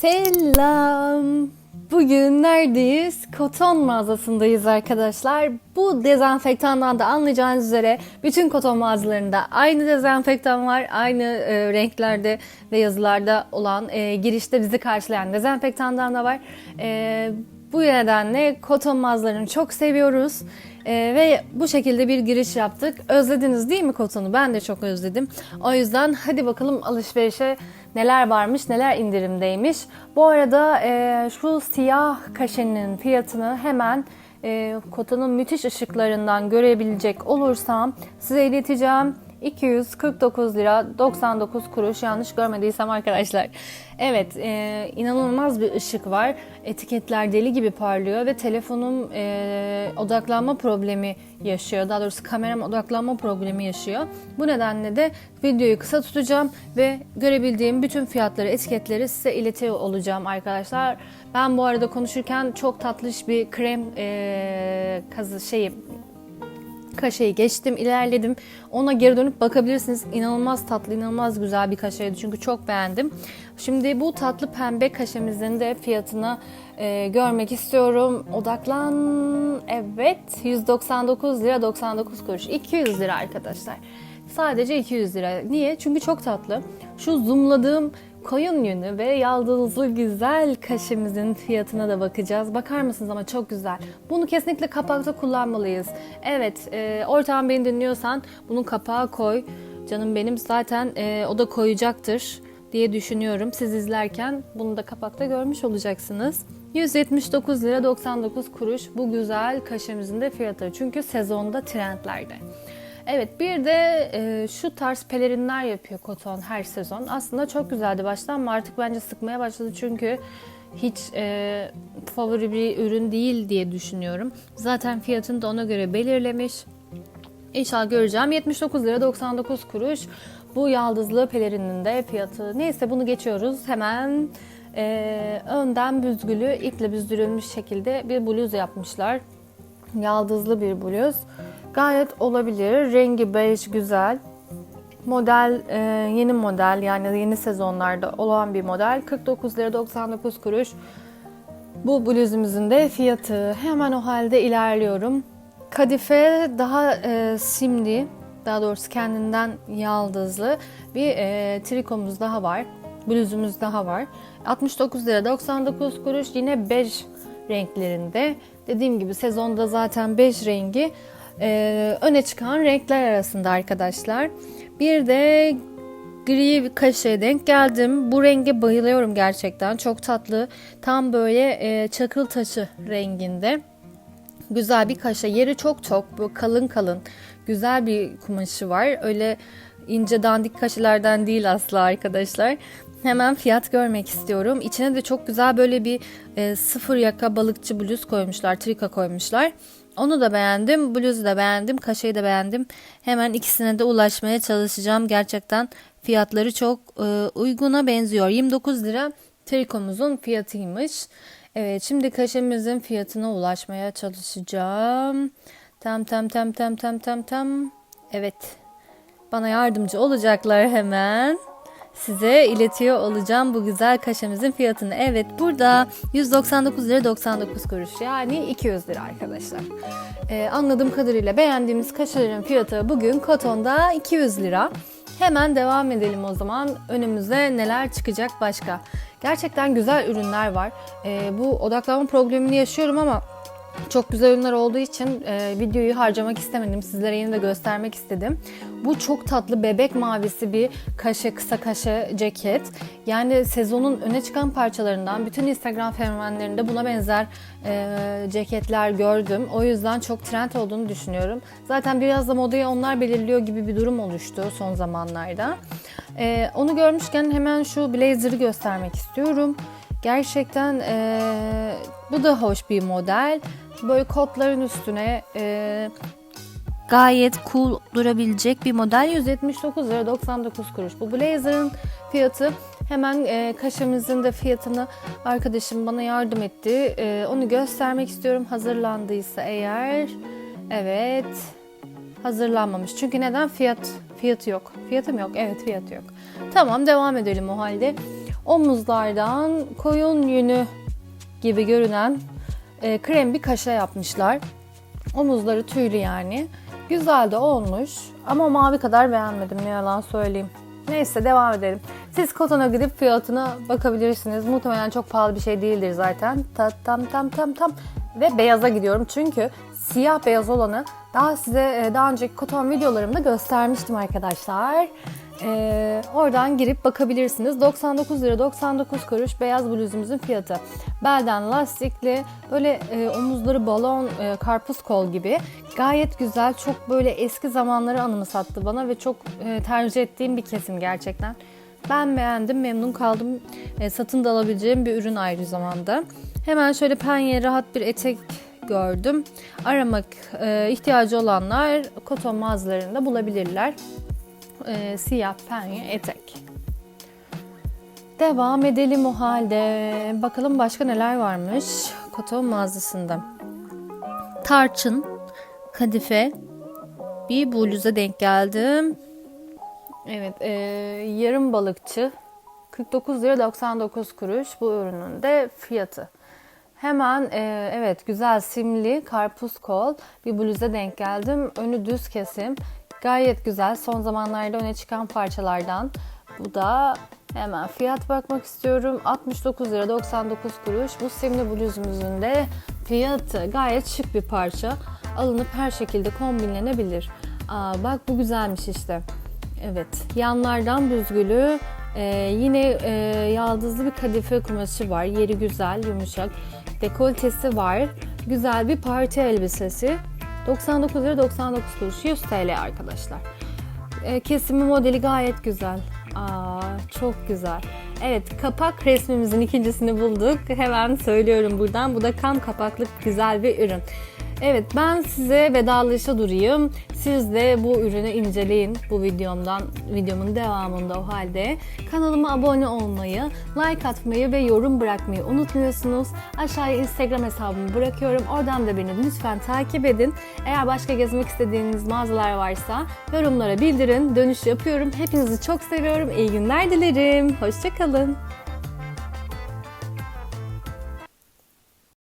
Selam. Bugün neredeyiz? Koton mağazasındayız arkadaşlar. Bu dezenfektandan da anlayacağınız üzere bütün koton mağazalarında aynı dezenfektan var. Aynı e, renklerde ve yazılarda olan e, girişte bizi karşılayan dezenfektandan da var. E, bu nedenle koton mağazalarını çok seviyoruz. E, ve bu şekilde bir giriş yaptık. Özlediniz değil mi kotonu? Ben de çok özledim. O yüzden hadi bakalım alışverişe neler varmış, neler indirimdeymiş. Bu arada e, şu siyah kaşenin fiyatını hemen e, kotanın müthiş ışıklarından görebilecek olursam size ileteceğim. 249 lira 99 kuruş yanlış görmediysem arkadaşlar. Evet e, inanılmaz bir ışık var. Etiketler deli gibi parlıyor ve telefonum e, odaklanma problemi yaşıyor. Daha doğrusu kameram odaklanma problemi yaşıyor. Bu nedenle de videoyu kısa tutacağım ve görebildiğim bütün fiyatları, etiketleri size iletiyor olacağım arkadaşlar. Ben bu arada konuşurken çok tatlış bir krem e, kazı şeyi kaşeyi geçtim, ilerledim. Ona geri dönüp bakabilirsiniz. İnanılmaz tatlı, inanılmaz güzel bir kaşeydi çünkü çok beğendim. Şimdi bu tatlı pembe kaşemizin de fiyatını e, görmek istiyorum. Odaklan. Evet, 199 lira 99 kuruş. 200 lira arkadaşlar. Sadece 200 lira. Niye? Çünkü çok tatlı. Şu zoomladığım koyun yünü ve yaldızlı güzel kaşemizin fiyatına da bakacağız. Bakar mısınız ama çok güzel. Bunu kesinlikle kapakta kullanmalıyız. Evet, e, ortağım beni dinliyorsan bunun kapağı koy. Canım benim zaten e, o da koyacaktır diye düşünüyorum. Siz izlerken bunu da kapakta görmüş olacaksınız. 179 lira 99 kuruş bu güzel kaşemizin de fiyatı. Çünkü sezonda trendlerde. Evet bir de e, şu tarz pelerinler yapıyor Koton her sezon. Aslında çok güzeldi baştan ama artık bence sıkmaya başladı çünkü hiç e, favori bir ürün değil diye düşünüyorum. Zaten fiyatını da ona göre belirlemiş. İnşallah göreceğim. 79 lira 99 kuruş. Bu yaldızlı pelerinin de fiyatı. Neyse bunu geçiyoruz. Hemen e, önden büzgülü, iple büzdürülmüş şekilde bir bluz yapmışlar. Yaldızlı bir bluz. Gayet olabilir. Rengi bej güzel. Model e, yeni model yani yeni sezonlarda olan bir model. 49 lira 99 kuruş. Bu bluzumuzun de fiyatı. Hemen o halde ilerliyorum. Kadife daha e, simli, daha doğrusu kendinden yaldızlı bir e, trikomuz daha var. Bluzumuz daha var. 69 lira 99 kuruş yine bej renklerinde. Dediğim gibi sezonda zaten bej rengi e, öne çıkan renkler arasında arkadaşlar. Bir de gri bir kaşeye denk geldim. Bu renge bayılıyorum gerçekten. Çok tatlı. Tam böyle e, çakıl taşı renginde. Güzel bir kaşe. Yeri çok çok bu kalın kalın. Güzel bir kumaşı var. Öyle ince dandik kaşelerden değil asla arkadaşlar. Hemen fiyat görmek istiyorum. İçine de çok güzel böyle bir e, sıfır yaka balıkçı bluz koymuşlar. Trika koymuşlar. Onu da beğendim. Bluzu da beğendim. Kaşeyi de beğendim. Hemen ikisine de ulaşmaya çalışacağım. Gerçekten fiyatları çok e, uyguna benziyor. 29 lira trikomuzun fiyatıymış. Evet şimdi kaşemizin fiyatına ulaşmaya çalışacağım. Tam tam tam tam tam tam tam. Evet. Bana yardımcı olacaklar hemen size iletiyor olacağım bu güzel kaşemizin fiyatını. Evet burada 199 lira 99 kuruş yani 200 lira arkadaşlar. Ee, anladığım kadarıyla beğendiğimiz kaşelerin fiyatı bugün kotonda 200 lira. Hemen devam edelim o zaman. Önümüze neler çıkacak başka. Gerçekten güzel ürünler var. Ee, bu odaklanma problemini yaşıyorum ama çok güzel ürünler olduğu için e, videoyu harcamak istemedim. Sizlere yine de göstermek istedim. Bu çok tatlı bebek mavisi bir kaşe kısa kaşe ceket. Yani sezonun öne çıkan parçalarından bütün Instagram fenomenlerinde buna benzer e, ceketler gördüm. O yüzden çok trend olduğunu düşünüyorum. Zaten biraz da modayı onlar belirliyor gibi bir durum oluştu son zamanlarda. E, onu görmüşken hemen şu blazer'ı göstermek istiyorum. Gerçekten e, bu da hoş bir model. Böyle kotların üstüne e, gayet cool durabilecek bir model. 179 lira 99 kuruş. Bu blazer'ın fiyatı hemen e, kaşemizin de fiyatını arkadaşım bana yardım etti. E, onu göstermek istiyorum hazırlandıysa eğer. Evet hazırlanmamış. Çünkü neden? Fiyat fiyatı yok. Fiyatı mı yok? Evet fiyatı yok. Tamam devam edelim o halde. omuzlardan koyun yünü gibi görünen e, krem bir kaşe yapmışlar. Omuzları tüylü yani. Güzel de olmuş ama mavi kadar beğenmedim ne yalan söyleyeyim. Neyse devam edelim. Siz Koton'a gidip fiyatına bakabilirsiniz. Muhtemelen çok pahalı bir şey değildir zaten. Ta, tam tam tam tam. Ve beyaza gidiyorum çünkü siyah beyaz olanı daha size e, daha önceki Koton videolarımda göstermiştim arkadaşlar. Ee, oradan girip bakabilirsiniz. 99 lira 99 kuruş beyaz bluzumuzun fiyatı. Belden lastikli, böyle e, omuzları balon, e, karpuz kol gibi. Gayet güzel, çok böyle eski zamanları anımsattı bana ve çok e, tercih ettiğim bir kesim gerçekten. Ben beğendim, memnun kaldım. E, satın da alabileceğim bir ürün ayrı zamanda. Hemen şöyle penye rahat bir etek gördüm. Aramak e, ihtiyacı olanlar koton mağazalarında bulabilirler e, siyah penye etek. Devam edelim o halde. Bakalım başka neler varmış koton mağazasında. Tarçın, kadife, bir bluza denk geldim. Evet, e, yarım balıkçı 49 lira 99 kuruş bu ürünün de fiyatı. Hemen e, evet güzel simli karpuz kol bir bluza denk geldim. Önü düz kesim. Gayet güzel. Son zamanlarda öne çıkan parçalardan. Bu da hemen fiyat bakmak istiyorum. 69 lira 99 kuruş. Bu simli bluzumuzun de fiyatı gayet şık bir parça. Alınıp her şekilde kombinlenebilir. Aa, bak bu güzelmiş işte. Evet. Yanlardan büzgülü. Ee, yine e, yaldızlı bir kadife kumaşı var. Yeri güzel, yumuşak. Dekoltesi var. Güzel bir parti elbisesi. 99 lira 99 kuruş 100 TL arkadaşlar. E, kesimi modeli gayet güzel. Aa, çok güzel. Evet kapak resmimizin ikincisini bulduk. Hemen söylüyorum buradan. Bu da kam kapaklık güzel bir ürün. Evet ben size vedalaşa durayım. Siz de bu ürünü inceleyin bu videomdan, videomun devamında o halde. Kanalıma abone olmayı, like atmayı ve yorum bırakmayı unutmuyorsunuz. Aşağıya Instagram hesabımı bırakıyorum. Oradan da beni lütfen takip edin. Eğer başka gezmek istediğiniz mağazalar varsa yorumlara bildirin. Dönüş yapıyorum. Hepinizi çok seviyorum. İyi günler dilerim. Hoşçakalın.